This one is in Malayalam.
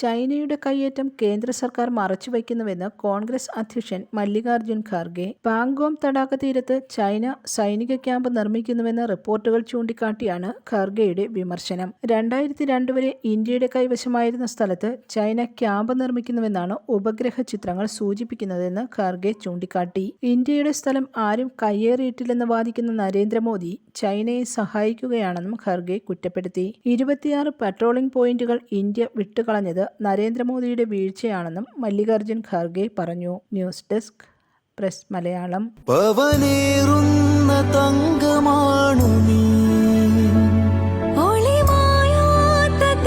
ചൈനയുടെ കയ്യേറ്റം കേന്ദ്ര സർക്കാർ മറച്ചുവെക്കുന്നുവെന്ന് കോൺഗ്രസ് അധ്യക്ഷൻ മല്ലികാർജുൻ ഖാർഗെ. പാങ്കോം തടാക തീരത്ത് ചൈന സൈനിക ക്യാമ്പ് നിർമ്മിക്കുന്നുവെന്ന റിപ്പോർട്ടുകൾ ചൂണ്ടിക്കാട്ടിയാണ് ഖാർഗെയുടെ വിമർശനം. രണ്ടായിരത്തി രണ്ട് വരെ ഇന്ത്യയുടെ കൈവശമായിരുന്ന സ്ഥലത്ത് ചൈന ക്യാമ്പ് നിർമ്മിക്കുന്നുവെന്നാണ് ഉപഗ്രഹ ചിത്രങ്ങൾ സൂചിപ്പിക്കുന്നതെന്ന് ഖാർഗെ ചൂണ്ടിക്കാട്ടി. ഇന്ത്യയുടെ സ്ഥലം ആരും കയ്യേറിയിട്ടില്ലെന്ന് വാദിക്കുന്ന നരേന്ദ്രമോദി ചൈനയെ സഹായിക്കുകയാണെന്നും ഖാർഗെ കുറ്റപ്പെടുത്തി. ഇരുപത്തിയാറ് പട്രോളിംഗ് പോയിന്റുകൾ ഇന്ത്യ വിട്ടുകളഞ്ഞത് നരേന്ദ്രമോദിയുടെ വീഴ്ചയാണെന്നും മല്ലികാർജുൻ ഖാർഗെ പറഞ്ഞു. News desk Press Malayalam. പവനേറുന്ന തങ്കമാണു നീ. ഒളിമായാത്ത